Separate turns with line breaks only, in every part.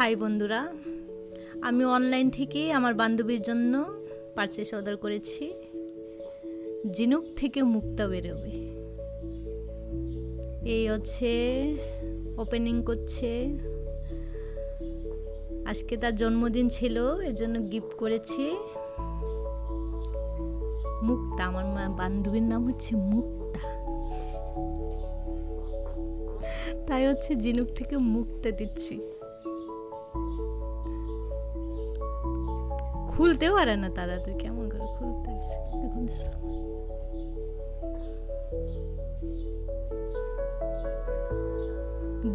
High বন্ধুরা, আমি online থেকে আমার বান্ধবীর জন্য পার্সেস অর্ডার করেছি জিনুক থেকে মুক্তা বেরোবে। এই হচ্ছে ওপেনিং করছে। আজকে তার জন্মদিন ছিল, এজন্য গিফট করেছি। মুক্তা, আমার বান্ধবীর নাম হচ্ছে মুক্তা। তাই হচ্ছে জিনুক থেকে মুক্তা দিচ্ছি। খুলতেও পারে না তাড়াতাড়ি কেমন করে খুলতে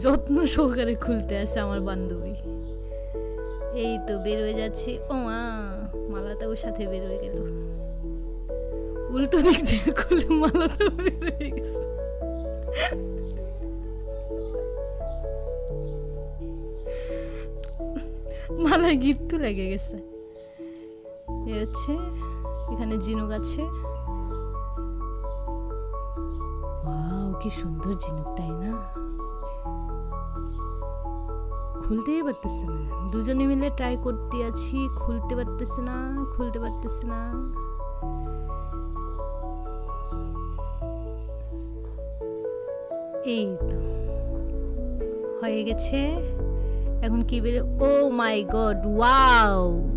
যত্ন সহকারে খুলতে আসে আমার বান্ধবী। এই তো বের হয়ে যাচ্ছি। ও মা মালাটা ওর সাথে বের হয়ে গেল। উল্টো দিক থেকে খুলে মালাটা বের হয়ে গেছে। মালা গিফট লেগে গেছে। এ হচ্ছে, এখানে ঝিনুক আছে। ওয়াও, কি সুন্দর ঝিনুক, তাই না? খুলতেই পারতেছে না। দুজনে মিলে ট্রাই করতে আছি, খুলতে পারতেছে না, খুলতে পারতেছে না। এই তো, হয়ে গেছে। এখন কি বেরো ও মাই গড ওয়াও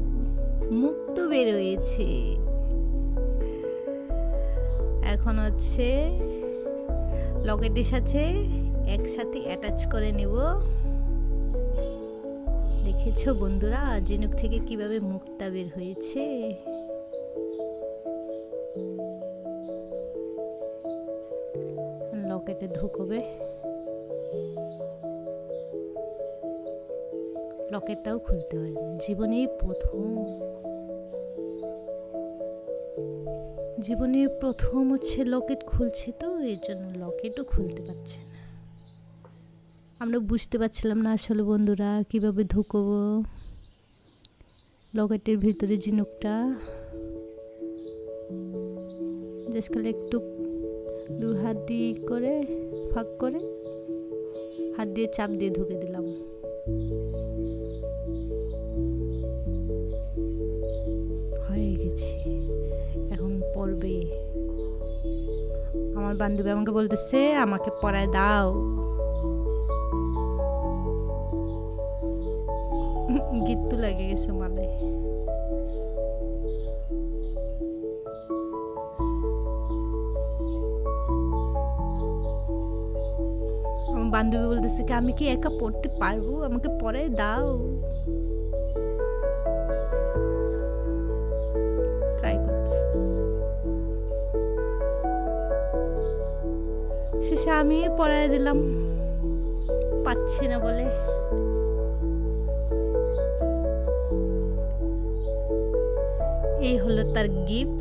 মুক্ত বেরোয়েছে। এখন হচ্ছে লকেটের সাথে একসাথে অ্যাটাচ করে নেব। দেখেছ বন্ধুরা, জিনুক থেকে কীভাবে মুক্তা বের হয়েছে? লকেটে ঢুকবে। লকেটটাও খুলতে পারি না জীবনে প্রথম জীবনে প্রথম হচ্ছে লকেট খুলছে তো, এর জন্য লকেটও খুলতে পারছে না। আমরা বুঝতে পারছিলাম না আসলে বন্ধুরা, কীভাবে ঢুকবো। লকেটের ভিতরে ঝিনুকটা খালি একটু দু হাত দিয়ে করে, ফাঁক করে, হাত দিয়ে চাপ দিয়ে ঢুকে দিলাম। আমার বান্ধবী আমাকে বলতেছে, আমাকে পড়ায় দাও। গিত্তু লাগে গেছে মালায় আমার বান্ধবী বলতেছে কি, আমি কি একা পড়তে পারব? আমাকে পরে দাও। শেষে আমি পড়ায় দিলাম। পাচ্ছি না বলে। এই হলো তার গিফট।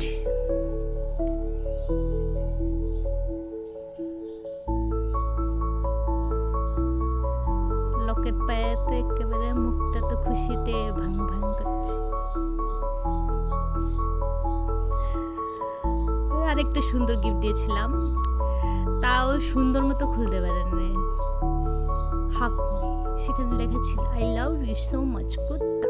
লকেট পায়ে তো একেবারে মুখটা তো খুশিতে ভাং ভাং করছে। আরেকটা সুন্দর গিফট দিয়েছিলাম। তাও সুন্দর মতো খুলতে পারেন সেখানে লেখা ছিল I love you so much কুত্তা।